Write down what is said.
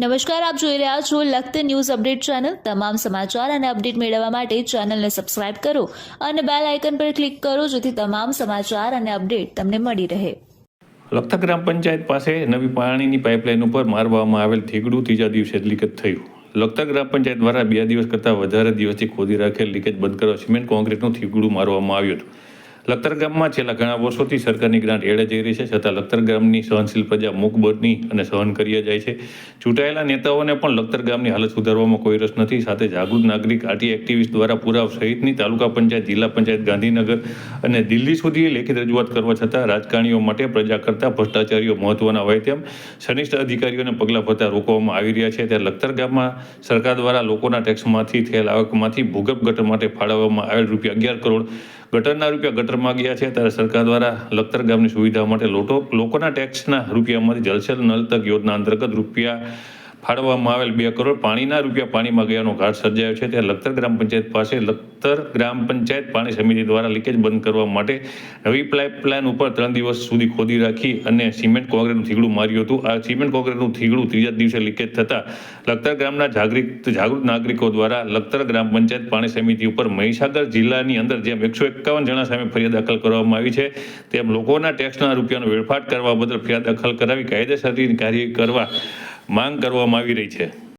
નમસ્કાર, આપ જોઈ રહ્યા છો લખત ન્યૂઝ અપડેટ ચેનલ. તમામ સમાચાર અને અપડેટ મેળવવા માટે ચેનલને સબસ્ક્રાઇબ કરો અને બેલ આઇકન પર ક્લિક કરો, જેથી તમામ સમાચાર અને અપડેટ તમને મળી રહે. લખતા ગ્રામ પંચાયત પાસે નવી પાણીની પાઇપલાઇન ઉપર મારવામાં આવેલ થીગડું ત્રીજા દિવસે લીકેજ થયું. લખતર ગ્રામ પંચાયત દ્વારા બે દિવસ કરતાં વધારે દિવસથી ખોદી રાખેલ લીકેજ બંધ કરવા સિમેન્ટ કોન્ક્રીટનું થીગડું મારવામાં આવ્યું હતું. લખતર ગામમાં છેલ્લા ઘણા વર્ષોથી સરકારની ગ્રાન્ટ એળે જઈ રહી છે. છતાં લખતર ગામની સહનશીલ પ્રજા મૂક અને સહન કરીએ જાય છે. ચૂંટાયેલા નેતાઓને પણ લખતર ગામની હાલત સુધારવામાં કોઈ રસ નથી. સાથે જાગૃત નાગરિક આરટી એક્ટિવિસ્ટ દ્વારા પુરાવ સહિતની તાલુકા પંચાયત, જિલ્લા પંચાયત, ગાંધીનગર અને દિલ્હી સુધી લેખિત રજૂઆત કરવા છતાં રાજકારણીઓ માટે પ્રજા કરતાં ભ્રષ્ટાચારીઓ મહત્વના હોય તેમ સનિષ્ઠ અધિકારીઓને પગલાં ભરતા રોકવામાં આવી રહ્યા છે. ત્યારે લખતર ગામમાં સરકાર દ્વારા લોકોના ટેક્સમાંથી થયેલ આવકમાંથી ભૂગર્ભ ગટર માટે ફાળવવામાં આવેલ રૂપિયા અગિયાર કરોડ ગટરના રૂપિયા ગટરમાં ગયા છે, ત્યારે સરકાર દ્વારા લખતર ગામની સુવિધા માટે લોટો લોકોના ટેક્સના રૂપિયામાંથી જલસેલ નલ તક યોજના અંતર્ગત રૂપિયા ફાળવવામાં આવેલ બે કરોડ પાણીના રૂપિયા પાણીમાં ગયાનો ઘાટ સર્જાયો છે. ત્યાં લખતર ગ્રામ પંચાયત પાસે લખતર ગ્રામ પંચાયત પાણી સમિતિ દ્વારા લીકેજ બંધ કરવા માટે નવી પાઇપલાઇન ઉપર ત્રણ દિવસ સુધી ખોદી રાખી અને સિમેન્ટ કોન્ક્રીટનું થીગડું માર્યું હતું. આ સિમેન્ટ કોન્ક્રીટનું થીગડું ત્રીજા દિવસે લીકેજ થતાં લખતર ગ્રામના જાગૃત જાગૃત નાગરિકો દ્વારા લખતર ગ્રામ પંચાયત પાણી સમિતિ ઉપર મહીસાગર જિલ્લાની અંદર જેમ એકસો એકાવન જણા સામે ફરિયાદ દાખલ કરવામાં આવી છે, તેમ લોકોના ટેક્સના રૂપિયાનો વેડફાટ કરવા બદલ ફરિયાદ દાખલ કરાવી કાયદેસરની કાર્ય કરવા માંગ કરવામાં આવી રહી છે.